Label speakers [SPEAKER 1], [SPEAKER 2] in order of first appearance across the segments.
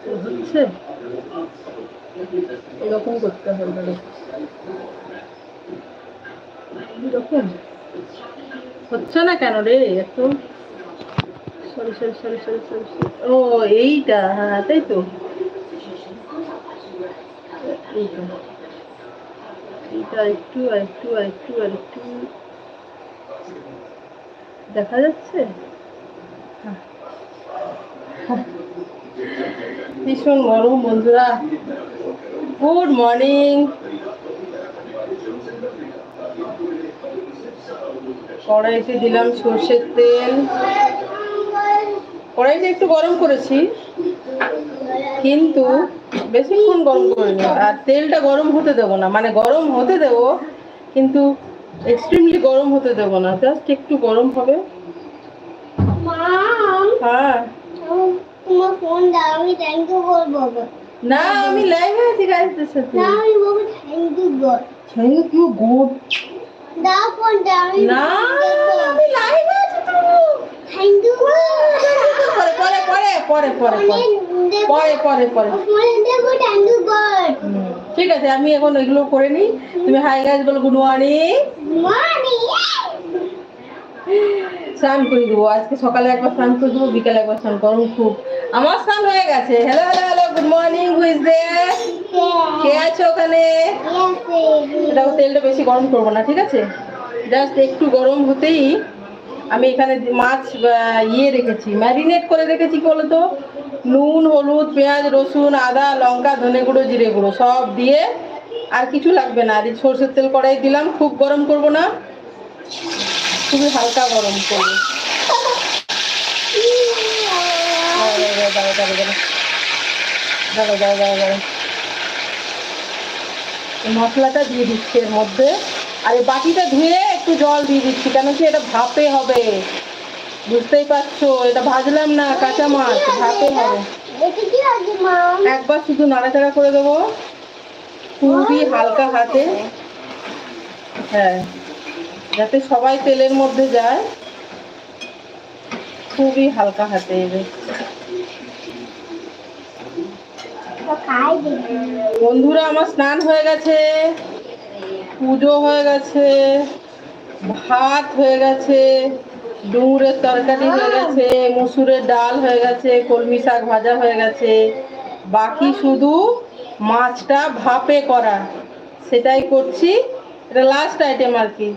[SPEAKER 1] হচ্ছে? এরকম করতে হবে। এরকম হচ্ছে না কেন রে? এত sorry sorry sorry sorry sorry ও, এইটা হ্যাঁ তাই তো। এইটা। এইটা একটু একটু আর একটু। দেখা যাচ্ছে? হ্যাঁ। হ্যাঁ। ভীষণ গরম বন্ধুরা। গুড মর্নিং কড়াইতে দিলাম সর্ষের তেল। কড়াইটা একটু গরম করেছি কিন্তু বেশিক্ষণ গরম করিনি। আর তেলটা গরম হতে দেবো না। মানে গরম হতে দেবো কিন্তু এক্সট্রিমলি গরম হতে দেবো না। জাস্ট একটু গরম হবে। হ্যাঁ।
[SPEAKER 2] তোমার ফোন দাও আমি থ্যাংক ইউ বলব
[SPEAKER 1] না আমি লাইভে আছি গাইজদের সাথে।
[SPEAKER 2] না আমি বলব থ্যাংক ইউ বল।
[SPEAKER 1] থ্যাংক ইউ গুড
[SPEAKER 2] দাও ফোন দাও আমি
[SPEAKER 1] না আমি লাইভে আছি তো।
[SPEAKER 2] থ্যাংক ইউ
[SPEAKER 1] পরে পরে পরে পরে পরে পরে। পরে পরে পরে।
[SPEAKER 2] দেবো থ্যাংক ইউ বল।
[SPEAKER 1] ঠিক আছে আমি এখন এগুলো করে নিই। তুমি হাই গাইজ বলো গুড মর্নিং
[SPEAKER 2] মর্নিং
[SPEAKER 1] স্নান করে দেবো। আজকে সকালে একবার স্নান করে দেবো, বিকালে একবার স্নান গরম খুব। আমার স্নান হয়ে গেছে। Hello hello hello good morning কে আছে ওখানে? এটা তেলটা বেশি গরম করব না, ঠিক আছে? জাস্ট একটু গরম হতেই আমি এখানে মাছ ইয়ে রেখেছি। ম্যারিনেট করে রেখেছি কি বলতো? নুন, হলুদ, পেঁয়াজ, রসুন, আদা, লঙ্কা, ধনে গুঁড়ো, জিরে গুঁড়ো সব দিয়ে আর কিছু লাগবে না। আর সর্ষের তেল কড়াই দিলাম, খুব গরম করব না। খুবই হালকা গরম। এই মশলাটা দিয়ে দিচ্ছি এর মধ্যে। আর এই বাটিটা ধুয়ে একটু জল দিয়ে দিচ্ছি, কেন কি এটা ভাপে হবে। বুঝতেই পারছ, এটা ভাজলাম না, কাঁচা মাছ, ভাপে হবে। একবার শুধু নাড়াচাড়া করে দেবো। খুবই হালকা হাতে। হ্যাঁ। যাতে সবাই তেলের মধ্যে যায়। খুবই হালকা হাতে এবে। বন্ধুরা, আমার স্নান হয়ে গেছে। পুজো হয়ে গেছে। ভাত হয়ে গেছে। ডুমুরের তরকারি হয়ে গেছে। মুসুরের ডাল হয়ে গেছে। কলমি শাক ভাজা হয়ে গেছে। বাকি শুধু মাছটা ভাপে করা। সেটাই করছি। এটা লাস্ট আইটেম আর কি।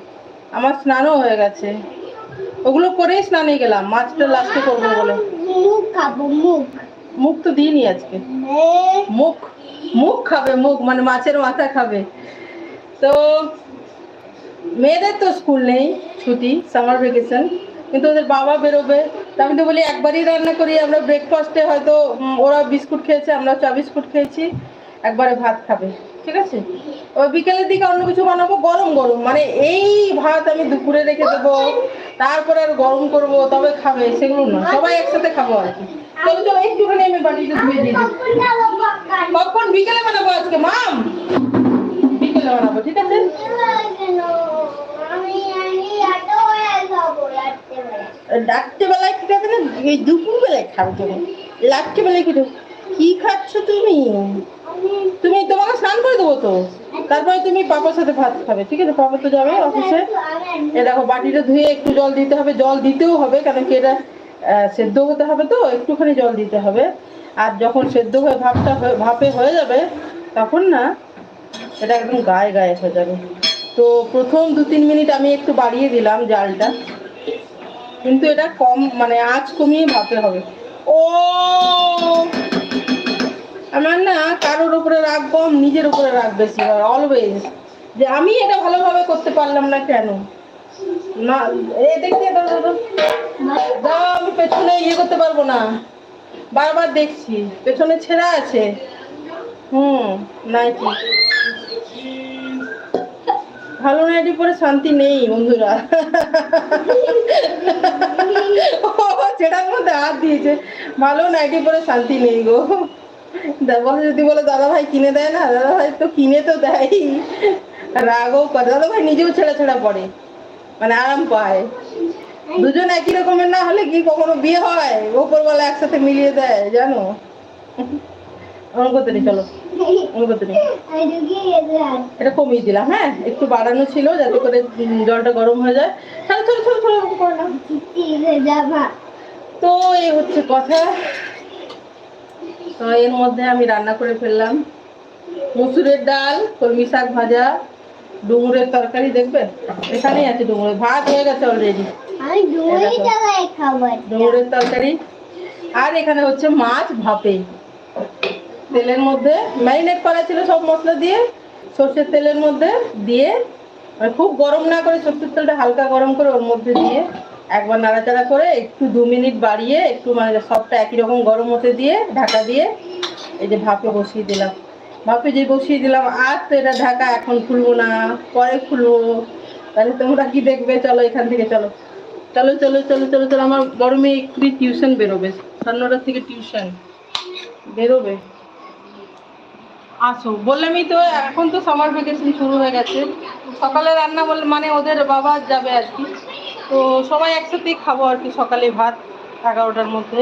[SPEAKER 1] আমার স্নানও হয়ে গেছে। ওগুলো করেই স্নানে গেলাম মাছটা লাস্টে করব বলে।
[SPEAKER 2] মুখ খাব মুখ।
[SPEAKER 1] মুখ তো দিইনি আজকে। মুখ। মুখ খাবে মুখ মানে মাছের মাথা খাবে। তো মেয়েদের তো স্কুল নেই ছুটি সামার ভ্যাকেশন কিন্তু ওদের বাবা বেরোবে। তা আমি তো বলি একবারই রান্না করি আমরা ব্রেকফাস্টে হয়তো ওরা বিস্কুট খেয়েছে আমরা চা বিস্কুট খেয়েছি একবারে ভাত খাবে। ঠিক আছে? ওই বিকেলের দিকে অন্য কিছু বানাবো? গরম গরম। মানে এই ভাত আমি দুপুরে রেখে দেবো, তারপরে আর গরম করব, তবে খাবে, সেগুলো না। সবাই একসাথে খাব আর কি। চলো চলো, একটুখানি আমি বাটিটা ধুয়ে দিই। পপকর্ন বিকেলে বানাবো আজকে, মাম? বিকেলে বানাবো, ঠিক আছে?
[SPEAKER 2] খাব
[SPEAKER 1] রাত্রেবেলায় ঠিক আছে না এই দুপুর বেলায় খাবে তুমি রাত্রেবেলায় কি? কি খাচ্ছ তুমি? তুমি তোমাকে স্নান করে দেবো তো। তারপরে তুমি পাপার সাথে ভাত খাবে, ঠিক আছে? পাপা তো যাবে অফিসে। এ দেখো, বাটিটা ধুয়ে একটু জল দিতে হবে। জল দিতেও হবে কেন কি এটা সেদ্ধ হতে হবে তো, একটুখানি জল দিতে হবে। আর যখন সেদ্ধ হয়ে ভাপটা ভাপে হয়ে যাবে, তখন না, এটা একদম গায়ে গায়ে হয়ে যাবে। তো প্রথম দু তিন মিনিট আমি একটু বাড়িয়ে দিলাম জালটা। কিন্তু এটা কম মানে আঁচ কমিয়ে ভাপে হবে। ও! আমার না কারোর উপরে রাগ কম নিজের উপরে রাগ বেশি হয় অলওয়েজ যে আমি এটা ভালোভাবে করতে পারলাম না কেন না দাও আমি পেছনে ইয়ে করতে পারব না বারবার দেখছি পেছনে ছেঁড়া আছে হুম নাইটি ভালো নাইটি পরে শান্তি নেই বন্ধুরা ছেঁড়ার মধ্যে হাত দিয়েছে ভালো নাইটি পরে শান্তি নেই গো দা- বলে যদি বলে দাদা ভাই কিনে দেয় না দাদা ভাই তো কিনে তো দেয় রাগও করে দাদা ভাই নিজেও ছেঁড়া ছেঁড়া পড়ে মানে আরাম পায়। দুজন একই রকমের না হলে কি কখনো বিয়ে হয়? ওপরওয়ালা একসাথে মিলিয়ে দেয় জানো? অন করতে নি চলো। অন করতে নি
[SPEAKER 2] আমি ঢুকিয়ে গেছিলাম
[SPEAKER 1] এটা কমিয়ে দিলাম হ্যাঁ? একটু বাড়ানো ছিল যাতে করে জলটা গরম হয়ে যায়। চলো চলো চলো চলো ওরকম করো না।
[SPEAKER 2] চিড়ে যাবা।
[SPEAKER 1] তো এই হচ্ছে কথা। তো এর মধ্যে আমি রান্না করে ফেললাম। মসুরের ডাল কলমি শাক ভাজা ডুমুরের তরকারি দেখবেন? এখানেই আছে ডুমুরের ভাত হয়ে গেছে অলরেডি ডুমুরের তরকারি। আর এখানে হচ্ছে মাছ ভাপে। তেলের মধ্যে ম্যারিনেট করা ছিল সব মশলা দিয়ে। সর্ষের তেলের মধ্যে দিয়ে খুব গরম না করে সর্ষের তেলটা হালকা গরম করে ওর মধ্যে দিয়ে একবার নাড়াচাড়া করে একটু দু মিনিট বাড়িয়ে একটু মানে সবটা একই রকম গরম হতে দিয়ে ঢাকা দিয়ে এই যে ভাপে বসিয়ে দিলাম। ভাপে যে বসিয়ে দিলাম, আর তো এটা ঢাকা এখন খুলবো না, পরে খুলবো। তাহলে তোমরা কি দেখবে? চলো এখান থেকে চলো। চলো চলো চলো চলো চলো, আমার গরমে একটু টিউশন বেরোবে। সাড়ে নটার থেকে টিউশন বেরোবে। আসো। বললামই তো, এখন তো সামার ভ্যাকেশন শুরু হয়ে গেছে। সকালে রান্না বল মানে ওদের বাবা যাবে আর কি। তো সবাই একসাথেই খাব আর কি সকালে ভাত এগারোটার মধ্যে।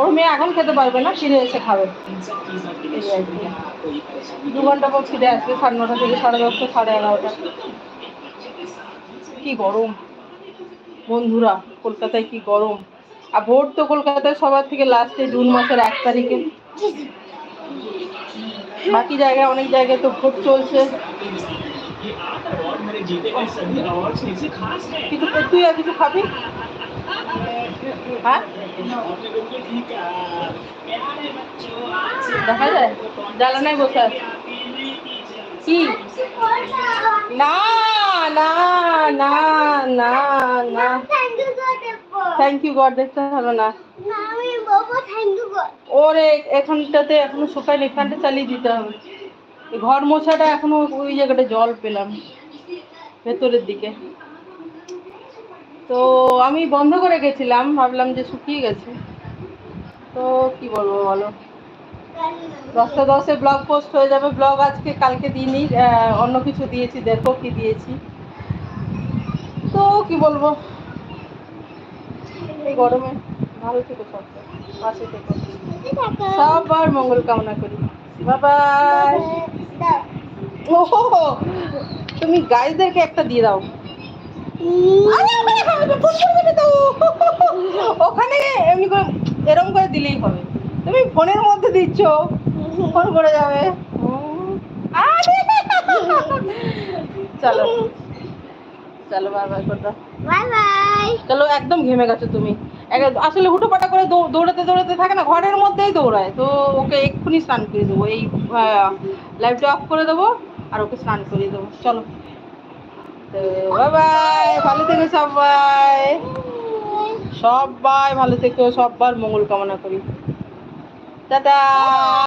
[SPEAKER 1] ওর মেয়ে এখন খেতে পারবে না ফিরে এসে খাবে। দু ঘণ্টা পর ফিরে আসবে, সাড়ে নটা থেকে সাড়ে দশটা, সাড়ে এগারোটা। কি গরম। বন্ধুরা, কলকাতায় কি গরম। আর ভোট তো কলকাতায় সবার থেকে লাস্টে জুন মাসের এক তারিখে। বাকি জায়গায় অনেক জায়গায় তো ভোট চলছে। কিছু তুই আর কিছু খাবি হ্যাঁ দেখা যায় জ্বালানায় বসে আছে কি না না না না না
[SPEAKER 2] থ্যাংক ইউ গড
[SPEAKER 1] দেখতে হলো না। ওরে এখানটাতে এখনও শুকায়নি এখানটা চালিয়ে দিতে হবে। ঘর মোছাটা এখনও ওই জায়গাটা জল পেলাম, ভেতরের দিকে। তো আমি বন্ধ করে গেছিলাম, ভাবলাম যে শুকিয়ে গেছে। তো কি বলব বলো? দশটা দশে ব্লগ পোস্ট হয়ে যাবে ব্লগ আজকে, কালকে দিইনি অন্য কিছু দিয়েছি, দেখো কি দিয়েছি। তো কি বলব? এই গরমে ভালো থেকো সব, পাশে থেকো। সবার মঙ্গল কামনা করি। বাবাই ও তুমি গাইজদেরকে একটা দিয়ে দাও। ওখানে এমনি করে এরকম করে দিলেই হবে। তুমি ফোনের মধ্যে দিচ্ছ ফোন করে যাবে! চলো চলো বাই বাই করে দাও
[SPEAKER 2] বাই বাই।
[SPEAKER 1] চলো একদম ঘেমে গেছো তুমি। আসলে হুটোপাটা করে দৌড়াতে দৌড়াতে থাকে না ঘরের মধ্যেই দৌড়ায়। তো ওকে এক্ষুনি স্নান করে দেবো এই লাইভটা অফ করে দেবো। আর ওকে স্নান করিয়ে দেবো। চলো। তো বাই ভালো থেকো সবাই। সবাই ভালো থেকো সববার মঙ্গল কামনা করি। টাটা।